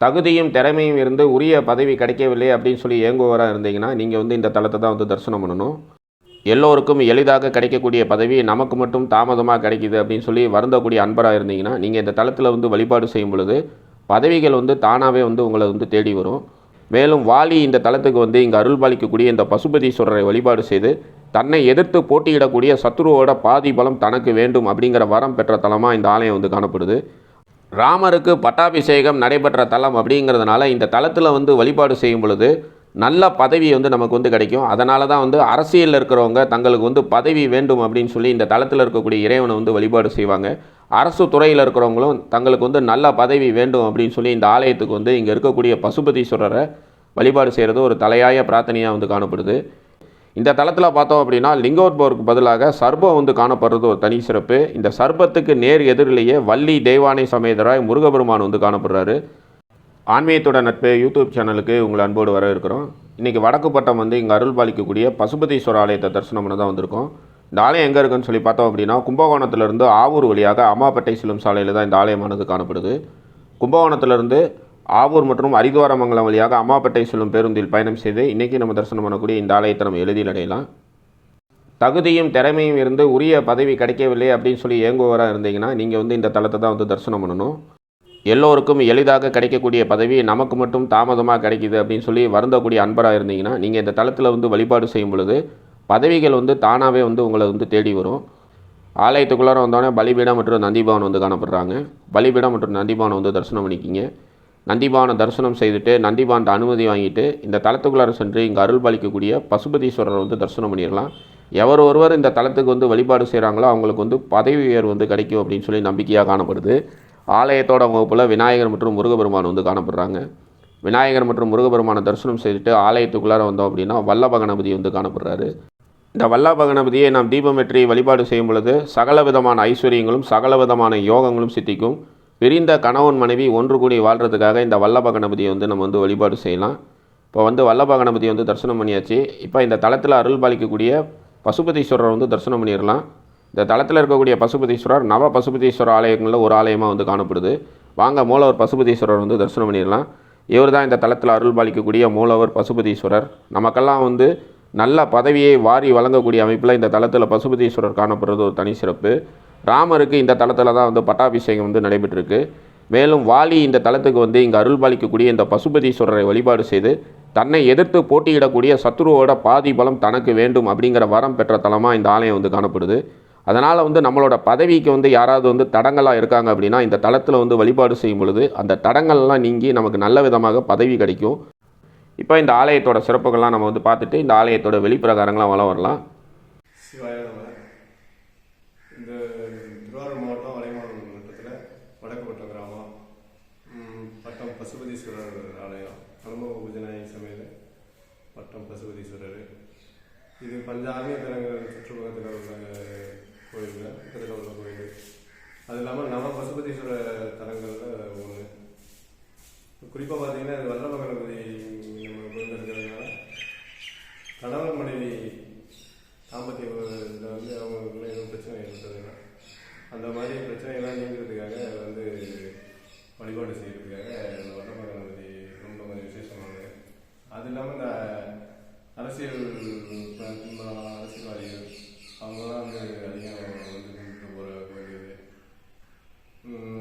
தகுதியும் திறமையும் இருந்து உரிய பதவி கிடைக்கவில்லை அப்படின்னு சொல்லி ஏங்குவராக இருந்தீங்கன்னா நீங்கள் வந்து இந்த தளத்தை தான் வந்து தரிசனம் பண்ணணும். எல்லோருக்கும் எளிதாக கிடைக்கக்கூடிய பதவி நமக்கு மட்டும் தாமதமாக கிடைக்கிது அப்படின்னு சொல்லி வருந்தக்கூடிய அன்பராக இருந்தீங்கன்னா நீங்கள் இந்த தளத்தில் வந்து வழிபாடு செய்யும் பொழுது பதவிகள் வந்து தானாகவே வந்து உங்களை வந்து தேடி வரும். மேலும் வாலி இந்த தளத்துக்கு வந்து இங்கே அருள் பாலிக்கக்கூடிய இந்த பசுபதீஸ்வரரை வழிபாடு செய்து தன்னை எதிர்த்து போட்டியிடக்கூடிய சத்ருவோட பாதி பலம் தனக்கு வேண்டும் அப்படிங்கிற வரம் பெற்ற தலமாக இந்த ஆலயம் வந்து காணப்படுது. ராமருக்கு பட்டாபிஷேகம் நடைபெற்ற தலம் அப்படிங்கிறதுனால இந்த தலத்தில் வந்து வழிபாடு செய்யும் பொழுது நல்ல பதவி வந்து நமக்கு வந்து கிடைக்கும். அதனால தான் வந்து அரசியலில் இருக்கிறவங்க தங்களுக்கு வந்து பதவி வேண்டும் அப்படின்னு சொல்லி இந்த தளத்தில் இருக்கக்கூடிய இறைவனை வந்து வழிபாடு செய்வாங்க. அரசு துறையில் இருக்கிறவங்களும் தங்களுக்கு வந்து நல்ல பதவி வேண்டும் அப்படின்னு சொல்லி இந்த ஆலயத்துக்கு வந்து இங்கே இருக்கக்கூடிய பசுபதீஸ்வரரை வழிபாடு செய்கிறது ஒரு தலையாய பிரார்த்தனையாக வந்து காணப்படுது. இந்த தளத்தில் பார்த்தோம் அப்படின்னா லிங்கோத்பவருக்கு பதிலாக சர்பம் வந்து காணப்படுறது ஒரு தனி சிறப்பு. இந்த சர்பத்துக்கு நேர் எதிரிலேயே வள்ளி தெய்வானை சமேதராய் முருகபெருமான் வந்து காணப்படுறாரு. ஆன்மீகத்தோட நட்பு யூடியூப் சேனலுக்கு உங்களை அன்போடு வர இருக்கிறோம். இன்றைக்கி வடக்கு பட்டம் வந்து இங்கே அருள் பாலிக்கக்கூடிய பசுபதீஸ்வர ஆலயத்தை தரிசனம் பண்ண தான் வந்திருக்கோம். இந்த ஆலயம் எங்கே இருக்குன்னு சொல்லி பார்த்தோம் அப்படின்னா கும்பகோணத்திலிருந்து ஆவூர் வழியாக அம்மாப்பேட்டை செல்லும் சாலையில் தான் இந்த ஆலயமானது காணப்படுது. கும்பகோணத்திலிருந்து ஆவூர் மற்றும் அரிதுவாரமங்கலம் வழியாக அம்மாப்பேட்டை செல்லும் பேருந்தில் பயணம் செய்து இன்றைக்கி நம்ம தரிசனம் பண்ணக்கூடிய இந்த ஆலயத்தை நம்ம எளிதில் அடையலாம். தகுதியும் திறமையும் இருந்து உரிய பதவி கிடைக்கவில்லை அப்படின்னு சொல்லி ஏங்குவராக இருந்தீங்கன்னா நீங்கள் வந்து இந்த தளத்தை தான் வந்து தரிசனம் பண்ணணும். எல்லோருக்கும் எளிதாக கிடைக்கக்கூடிய பதவி நமக்கு மட்டும் தாமதமாக கிடைக்கிது அப்படின்னு சொல்லி வருந்தக்கூடிய அன்பராக இருந்தீங்கன்னா நீங்கள் இந்த தளத்தில் வந்து வழிபாடு செய்யும் பொழுது பதவிகள் வந்து தானாகவே வந்து உங்களை வந்து தேடி வரும். ஆலயத்துக்குள்ளார வந்தோடனே பலிபீடம் மற்றும் நந்திபவன் வந்து காணப்படுறாங்க. பலிபீடம் மற்றும் நந்திபவனை வந்து தரிசனம் பண்ணிக்கிங்க. நந்திபானை தரிசனம் செய்துட்டு நந்திபான்ட்ட அனுமதி வாங்கிட்டு இந்த தலத்துக்குள்ளார சென்று இங்கே அருள் பாலிக்கக்கூடிய பசுபதீஸ்வரரை வந்து தரிசனம் பண்ணிடலாம். எவர் ஒருவர் இந்த தலத்துக்கு வந்து வழிபாடு செய்கிறாங்களோ அவங்களுக்கு வந்து பதவி உயர்வு வந்து கிடைக்கும் அப்படின்னு சொல்லி நம்பிக்கையாக காணப்படுது. ஆலயத்தோட வகுப்பில் விநாயகர் மற்றும் முருகபெருமான் வந்து காணப்படுறாங்க. விநாயகர் மற்றும் முருகபெருமானை தரிசனம் செய்துட்டு ஆலயத்துக்குள்ளார வந்தோம் அப்படின்னா வல்லப கணபதி வந்து காணப்படுறாரு. இந்த வல்லப கணபதியை நாம் தீபம் வெற்றி வழிபாடு செய்யும் பொழுது சகல விதமான ஐஸ்வர்யங்களும் சகல விதமான யோகங்களும் சித்திக்கும். பிரிந்த கணவன் மனைவி ஒன்று கூடி வாழ்கிறதுக்காக இந்த வல்லப கணபதியை வந்து நம்ம வந்து வழிபாடு செய்யலாம். இப்போ வந்து வல்லப கணபதியை வந்து தரிசனம் பண்ணியாச்சு. இப்போ இந்த தளத்தில் அருள் பாலிக்கக்கூடிய பசுபதீஸ்வரர் வந்து தரிசனம் பண்ணிடலாம். இந்த தளத்தில் இருக்கக்கூடிய பசுபதீஸ்வரர் நவ பசுபதீஸ்வரர் ஆலயங்களில் ஒரு ஆலயமாக வந்து காணப்படுது. வாங்க மூலவர் பசுபதீஸ்வரர் வந்து தரிசனம் பண்ணிடலாம். இவர் தான் இந்த தளத்தில் அருள் பாலிக்கக்கூடிய மூலவர் பசுபதீஸ்வரர். நமக்கெல்லாம் வந்து நல்ல பதவியை வாரி வழங்கக்கூடிய அமைப்பில் இந்த தளத்தில் பசுபதீஸ்வரர் காணப்படுறது ஒரு தனி சிறப்பு. ராமருக்கு இந்த தளத்தில் தான் வந்து பட்டாபிஷேகம் வந்து நடைபெற்றிருக்கு. மேலும் வாலி இந்த தளத்துக்கு வந்து இங்கே அருள் பாலிக்கக்கூடிய இந்த பசுபதீஸ்வரரை வழிபாடு செய்து தன்னை எதிர்த்து போட்டியிடக்கூடிய சத்ருவோட பாதி பலம் தனக்கு வேண்டும் அப்படிங்கிற வரம் பெற்ற தலமாக இந்த ஆலயம் வந்து காணப்படுது. அதனால் வந்து நம்மளோட பதவிக்கு வந்து யாராவது வந்து தடங்களாக இருக்காங்க அப்படின்னா இந்த தளத்தில் வந்து வழிபாடு செய்யும் பொழுது அந்த தடங்கள்லாம் நீங்கி நமக்கு நல்ல விதமாக பதவி கிடைக்கும். இப்போ இந்த ஆலயத்தோட சிறப்புகள்லாம் நம்ம வந்து பார்த்துட்டு இந்த ஆலயத்தோட வெளிப்பிரகாரங்களாம் வளம் வரலாம். பசுபதீஸ்வரர் ஆலயம் அனுபவ பூஜனாயி சமையல் பட்டம் பசுபதீஸ்வரர். இது பஞ்சாமிய தலங்கள் சுற்றுப்பக்கத்தில் உள்ள கோயில்கள் பக்கத்தில் உள்ள கோயில். அது இல்லாமல் நம்ம பசுபதீஸ்வர தலங்களில் ஒன்று குறிப்பாக பார்த்தீங்கன்னா இது வல்லப கணபதி நம்ம கோயில் இருக்கிறதுனால கணவன் மனைவி தாம்பத்திய இதில் வந்து அவங்களுக்குள்ள எதுவும் பிரச்சனை ஏற்பட்டதுன்னா அந்த மாதிரி பிரச்சனைகள்லாம் நீங்கிறதுக்காக வந்து வழிபாடு செய்யறதுக்காக அது இல்லாமல் இந்த அரசியல் அரசியல்வாதிகள் அவங்களாம் வந்து அதிகம் வந்து போகிற கோயில்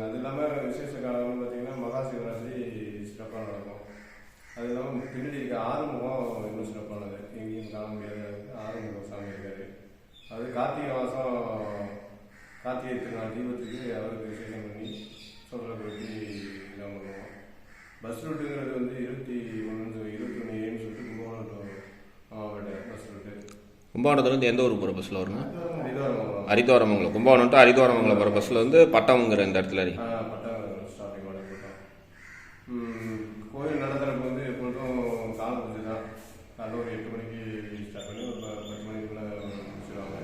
அது இல்லாமல் விசேஷ காலம்னு பார்த்தீங்கன்னா மகா சிவராத்திரி சிறப்பாக நடக்கும். அது இல்லாமல் பின்னாடி இருக்க ஆறுமுகம் இன்னும் சிறப்பானது. எங்கேயும் காண முடியாது ஆறுமுகம் சாமி இருக்காரு. அது கார்த்திகை மாதம் கார்த்திகை திருநாள் தீபத்துக்கு அவருக்கு விசேஷம் பண்ணி சொல்கிறத பற்றி இதாக பண்ணுவோம் பஸ் ரூட்டுங்கிறது வந்து இருபத்தி ஒன்று இருபத்தி ஒன்று ஏன்னு சொல்லிட்டு கும்பகோணம் மாவட்ட பஸ் ரூட்டு கும்பகோணத்துலேருந்து எந்த ஊருக்கு போகிற பஸ்ஸில் வரணும் இதுதான் அரிதுவாரமங்கலம் கும்பகோணம் டு அரிதுவாரமங்கலம் போகிற பஸ்ஸில் வந்து பட்டம்ங்கிற இந்த இடத்துல இறங்கி. பட்டம் ஸ்டாப்பிங் பண்ணி போட்டோம் ம், கோயில் நடத்துறப்ப வந்து எப்பொழுதும் கால பூஜை தான் காலைல ஒரு எட்டு மணிக்கு ஸ்டார்ட் பண்ணி ஒரு ப- பத்து மணிக்குள்ளே முடிச்சிடுவாங்க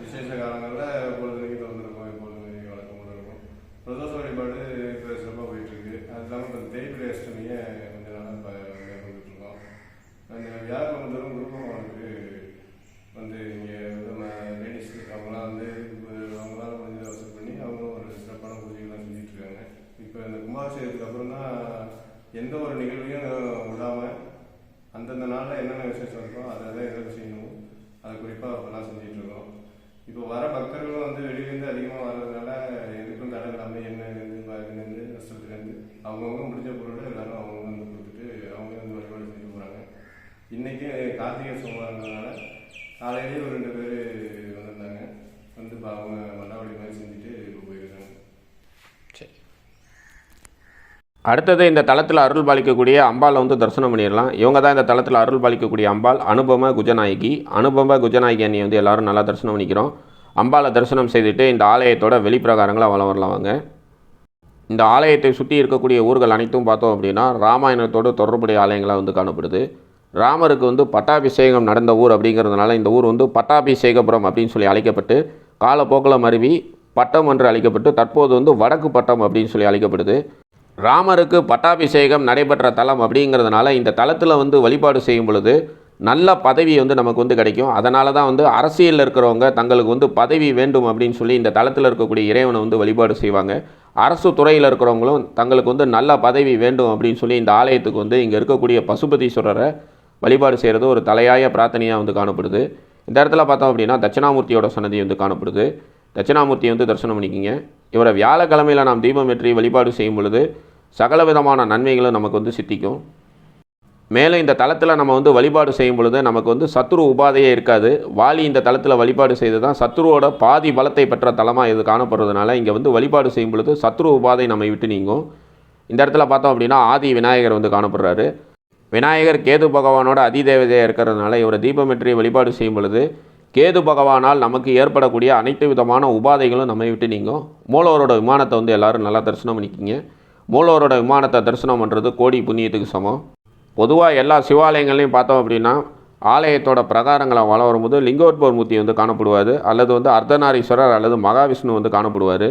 விசேஷ காலங்களில் பொழுதுக்கு திறந்துருக்கும் எப்பொழுதுமே வழக்கம் போல இருக்கும் பிரதோஷ வழிபாடு இப்போ சிறப்பாக போயிட்டுருக்கு அது இல்லாமல் இப்போ தேய்பிரை அஷ்டமியை கொஞ்ச நாளாக இப்போ மேற்கொண்டுட்டு இருக்கோம் அந்த வியாழக்கிழமை குரூப்பம் அவனுக்கு வந்து இங்கே நம்ம லேடிஸ் அவங்களாம் வந்து அவங்களால முடிஞ்ச வசதி பண்ணி அவங்களும் ஒரு சிறப்பான பூஜைகள்லாம் செஞ்சுட்டு இருக்காங்க. இப்போ இந்த கும்பாபிஷேகத்துக்கு அப்புறம் தான் எந்த ஒரு நிகழ்வையும் விடாமல் அந்தந்த நாளில் என்னென்ன விசேஷம் இருக்கோ அதை தான் எதாவது செய்யணும் அதை குறிப்பாக அப்போல்லாம் செஞ்சுட்டு இருக்கோம். இப்போ வர பக்தர்களும் வந்து வெளியிலேருந்து அதிகமாக வர்றதுனால எதுக்கும் தடை இல்லாமல் எண்ணெய்லேருந்து மருந்துலேருந்து கஷ்டத்துலேருந்து அவங்கவுங்க முடிஞ்ச கார்த்திகை சோமவாரங்கிறதுனால காலையிலேயே ஒரு ரெண்டு பேர் வந்திருந்தாங்க. வந்து இப்போ அவங்க மண்டாவடி மாதிரி செஞ்சுட்டு இப்போ போயிருக்காங்க. சரி. அடுத்தது இந்த தளத்தில் அருள் பாலிக்கக்கூடிய அம்பாளை வந்து தரிசனம் பண்ணிடலாம். இவங்க தான் இந்த தளத்தில் அருள் பாலிக்கக்கூடிய அம்பாள் அனுபம குஜநாயகி. அனுபம குஜநாயகி அண்ணியை வந்து எல்லோரும் நல்லா தரிசனம் பண்ணிக்கிறோம். அம்பாளை தரிசனம் செய்துட்டு இந்த ஆலயத்தோட வெளிப்பிரகாரங்களை வளம் வரலாம் வாங்க இந்த ஆலயத்தை சுற்றி இருக்கக்கூடிய ஊர்கள் அனைத்தும் பார்த்தோம் அப்படின்னா ராமாயணத்தோடு தொடர்புடைய ஆலயங்களாக வந்து காணப்படுது. ராமருக்கு வந்து பட்டாபிஷேகம் நடந்த ஊர் அப்படிங்கிறதுனால இந்த ஊர் வந்து பட்டாபிஷேகபுரம் அப்படின்னு சொல்லி அழைக்கப்பட்டு காலப்போக்கில் மருவி பட்டம் என்று அழைக்கப்பட்டு தற்போது வந்து வடக்கு பட்டம் அப்படின்னு சொல்லி அழைக்கப்படுது. ராமருக்கு பட்டாபிஷேகம் நடைபெற்ற தலம் அப்படிங்கிறதுனால இந்த தலத்தில் வந்து வழிபாடு செய்யும் பொழுது நல்ல பதவி வந்து நமக்கு வந்து கிடைக்கும். அதனால தான் வந்து அரசியலில் இருக்கிறவங்க தங்களுக்கு வந்து பதவி வேண்டும் அப்படின்னு சொல்லி இந்த தளத்தில் இருக்கக்கூடிய இறைவனை வந்து வழிபாடு செய்வாங்க. அரசு துறையில் இருக்கிறவங்களும் தங்களுக்கு வந்து நல்ல பதவி வேண்டும் அப்படின்னு சொல்லி இந்த ஆலயத்துக்கு வந்து இங்கே இருக்கக்கூடிய பசுபதீஸ்வரரை வழிபாடு செய்கிறது ஒரு தலையாய பிரார்த்தனையாக வந்து காணப்படுது. இந்த இடத்துல பார்த்தோம் அப்படின்னா தட்சிணாமூர்த்தியோட சன்னதி வந்து காணப்படுது. தட்சிணாமூர்த்தியை வந்து தரிசனம் பண்ணிக்கிங்க. இவரை வியாழக்கிழமையில் நாம் தீபம் ஏற்றி வழிபாடு செய்யும் பொழுது சகல விதமான நன்மைகளும் நமக்கு வந்து சித்திக்கும். மேலும் இந்த தளத்தில் நம்ம வந்து வழிபாடு செய்யும் பொழுது நமக்கு வந்து சத்ரு உபாதையே இருக்காது. வாலி இந்த தளத்தில் வழிபாடு செய்து தான் சத்ருவோட பாதி பலத்தை பெற்ற தலமாக இது காணப்படுறதுனால இங்கே வந்து வழிபாடு செய்யும் பொழுது சத்ரு உபாதை நம்மை விட்டு நீங்கும். இந்த இடத்துல பார்த்தோம் அப்படின்னா ஆதி விநாயகர் வந்து காணப்படுறாரு. விநாயகர் கேது பகவானோட அதிதேவதையாக இருக்கிறதுனால இவரை தீபமெற்றி வழிபாடு செய்யும் பொழுது கேது பகவானால் நமக்கு ஏற்படக்கூடிய அனைத்து விதமான உபாதைகளும் நம்மை விட்டு நீங்கும். மூலவரோட விமானத்தை வந்து எல்லாரும் நல்லா தரிசனம் பண்ணிக்கிங்க. மூலவரோட விமானத்தை தரிசனம் பண்ணுறது கோடி புண்ணியத்துக்கு சமம். பொதுவாக எல்லா சிவாலயங்கள்லையும் பார்த்தோம் அப்படின்னா ஆலயத்தோட பிரகாரங்களை வளரும்போது வரும்போது லிங்கோத்பவர் மூர்த்தி வந்து காணப்படுவார். அல்லது வந்து அர்த்தநாரீஸ்வரர் அல்லது மகாவிஷ்ணு வந்து காணப்படுவார்.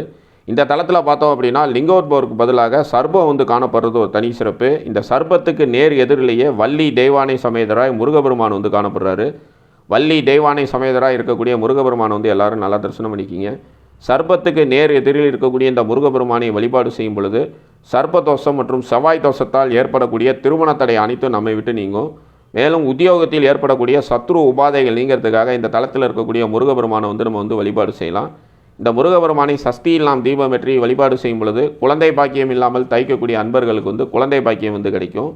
இந்த தளத்தில் பார்த்தோம் அப்படின்னா லிங்கோத்பவருக்கு பதிலாக சர்பம் வந்து காணப்படுறது ஒரு தனி சிறப்பு. இந்த சர்பத்துக்கு நேர் எதிரிலேயே வள்ளி தெய்வானை சமேதராய் முருகபெருமான் வந்து காணப்படுறாரு. வள்ளி தெய்வானை சமேதராக இருக்கக்கூடிய முருகபெருமானை வந்து எல்லாரும் நல்லா தரிசனம் பண்ணிக்கிங்க. சர்ப்பத்துக்கு நேர் எதிரில் இருக்கக்கூடிய இந்த முருகபெருமானை வழிபாடு செய்யும் பொழுது சர்ப்பதோஷம் மற்றும் செவ்வாய் தோஷத்தால் ஏற்படக்கூடிய திருமண தடை அனைத்தும் நம்மை விட்டு நீங்கும். மேலும் உத்தியோகத்தில் ஏற்படக்கூடிய சத்ரு உபாதைகள் நீங்கிறதுக்காக இந்த தளத்தில் இருக்கக்கூடிய முருகபெருமானை வந்து நம்ம வந்து வழிபாடு செய்யலாம். இந்த முருகபெருமானை சஷ்டியில் நாம் தீபம் வெற்றி வழிபாடு செய்யும் பொழுது குழந்தை பாக்கியம் இல்லாமல் தைக்கக்கூடிய அன்பர்களுக்கு வந்து குழந்தை பாக்கியம் வந்து கிடைக்கும்.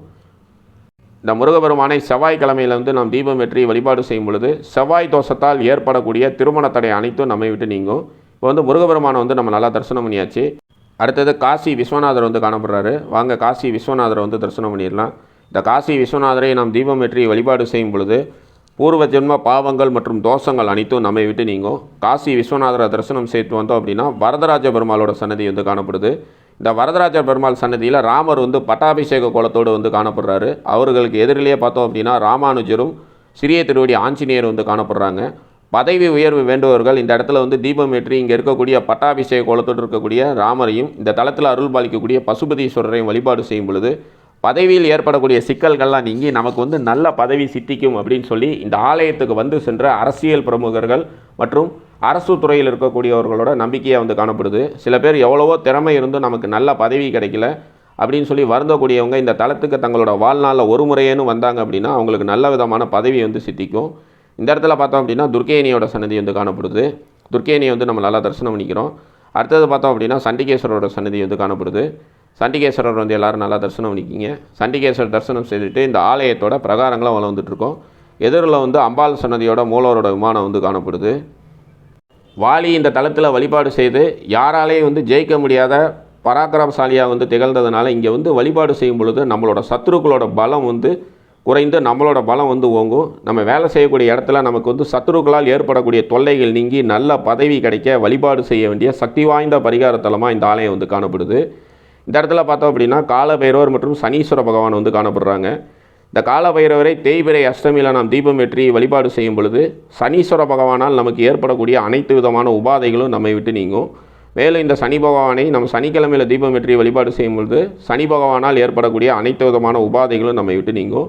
இந்த முருகபெருமானை செவ்வாய்க்கிழமையில் வந்து நாம் தீபம் வெற்றி வழிபாடு செய்யும் பொழுது செவ்வாய் தோஷத்தால் ஏற்படக்கூடிய திருமண தடை அனைத்தும் நம்மை விட்டு நீங்கும். இப்போ வந்து முருகபெருமானை வந்து நம்ம நல்லா தரிசனம் பண்ணியாச்சு. அடுத்தது காசி விஸ்வநாதர் வந்து காணப்படுறாரு. வாங்க காசி விஸ்வநாதரை வந்து தரிசனம் பண்ணிடலாம். இந்த காசி விஸ்வநாதரை நாம் தீபம் வெற்றி வழிபாடு செய்யும் பொழுது பூர்வ ஜென்ம பாவங்கள் மற்றும் தோஷங்கள் அனைத்தும் நம்மை விட்டு நீங்கும். காசி விஸ்வநாதரை தரிசனம் செய்து வந்தோம் அப்படின்னா வரதராஜ பெருமாளோட சன்னதி வந்து காணப்படுது. இந்த வரதராஜ பெருமாள் சன்னதியில் ராமர் வந்து பட்டாபிஷேக கோலத்தோடு வந்து காணப்படுறாரு. அவர்களுக்கு எதிரிலேயே பார்த்தோம் அப்படின்னா ராமானுஜரும் சிறிய திருவடி ஆஞ்சநேயர் வந்து காணப்படுறாங்க. பதவி உயர்வு வேண்டுபவர்கள் இந்த இடத்துல வந்து தீபம் ஏற்றி இங்கே இருக்கக்கூடிய பட்டாபிஷேக கோலத்தோடு இருக்கக்கூடிய ராமரையும் இந்த தளத்தில் அருள் பாலிக்கக்கூடிய பசுபதீஸ்வரரையும் வழிபாடு செய்யும் பொழுது பதவியில் ஏற்படக்கூடிய சிக்கல்கள்லாம் நீங்கி நமக்கு வந்து நல்ல பதவி சித்திக்கும் அப்படின்னு சொல்லி இந்த ஆலயத்துக்கு வந்து சென்ற அரசியல் பிரமுகர்கள் மற்றும் அரசு துறையில் இருக்கக்கூடியவர்களோட நம்பிக்கையாக வந்து காணப்படுது. சில பேர் எவ்வளவோ திறமை இருந்தும் நமக்கு நல்ல பதவி கிடைக்கல அப்படின்னு சொல்லி வருந்தக்கூடியவங்க இந்த தளத்துக்கு தங்களோட வாழ்நாளில் ஒரு முறையேனும் வந்தாங்க அப்படின்னா அவங்களுக்கு நல்ல விதமான பதவி வந்து சித்திக்கும். இந்த இடத்துல பார்த்தோம் அப்படின்னா துர்கேனியோட சன்னதி வந்து காணப்படுது. துர்கேனியை வந்து நம்ம நல்லா தரிசனம் பண்ணிக்கிறோம். அடுத்தது பார்த்தோம் அப்படின்னா சண்டிகேஸ்வரோட சன்னதி வந்து காணப்படுது. சண்டிகேஸ்வரர் வந்து எல்லாரும் நல்லா தரிசனம் பண்ணிக்கிங்க. சண்டிகேஸ்வரர் தரிசனம் செய்துட்டு இந்த ஆலயத்தோட பிரகாரங்களாக வளர்ந்துட்டுருக்கோம். எதிரில் வந்து அம்பாள் சன்னதியோட மூலவரோட விமானம் வந்து காணப்படுது. வாலி இந்த தளத்தில் வழிபாடு செய்து யாராலேயும் வந்து ஜெயிக்க முடியாத பராக்கிரமசாலியாக வந்து திகழ்ந்ததுனால இங்கே வந்து வழிபாடு செய்யும் பொழுது நம்மளோட சத்துருக்களோட பலம் வந்து குறைந்து நம்மளோட பலம் வந்து ஓங்கும். நம்ம வேலை செய்யக்கூடிய இடத்துல நமக்கு வந்து சத்துருக்களால் ஏற்படக்கூடிய தொல்லைகள் நீங்கி நல்ல பதவி கிடைக்க வழிபாடு செய்ய வேண்டிய சக்தி வாய்ந்த பரிகார தலமாக இந்த ஆலயம் வந்து காணப்படுது. இந்த இடத்துல பார்த்தோம் அப்படின்னா காலபைரவர் மற்றும் சனீஸ்வர பகவான் வந்து காணப்படுறாங்க. இந்த காலபைரவரை தேய்பிரை அஷ்டமியில் நாம் தீபம் ஏற்றி வழிபாடு செய்யும் பொழுது சனீஸ்வர பகவானால் நமக்கு ஏற்படக்கூடிய அனைத்து விதமான உபாதைகளும் நம்மை விட்டு நீங்கும். மேலும் இந்த சனி பகவானை நம்ம சனிக்கிழமையில் தீபம் ஏற்றி வழிபாடு செய்யும் பொழுது சனி பகவானால் ஏற்படக்கூடிய அனைத்து விதமான உபாதைகளும் நம்மை விட்டு நீங்கும்.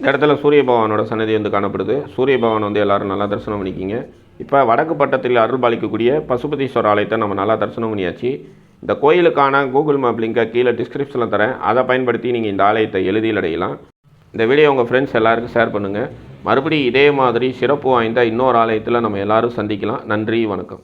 இந்த இடத்துல சூரிய பகவானோட சன்னதி வந்து காணப்படுது. சூரிய பகவான் வந்து எல்லாரும் நல்லா தரிசனம் பண்ணிக்கிங்க. இப்போ வடக்கு பட்டத்தில் அருள் பாலிக்கக்கூடிய பசுபதீஸ்வரர் ஆலயத்தை நம்ம நல்லா தரிசனம் பண்ணியாச்சு. இந்த கோயிலுக்கான கூகுள் மேப் லிங்கை கீழே டிஸ்கிரிப்ஷனில் தரேன். அதை பயன்படுத்தி நீங்கள் இந்த ஆலயத்தை எழுதியில் அடையலாம். இந்த வீடியோ உங்கள் ஃப்ரெண்ட்ஸ் எல்லாருக்கும் ஷேர் பண்ணுங்கள் மறுபடியும் இதே மாதிரி சிறப்பு வாய்ந்த இன்னொரு ஆலயத்தில் நம்ம எல்லோரும் சந்திக்கலாம். நன்றி வணக்கம்.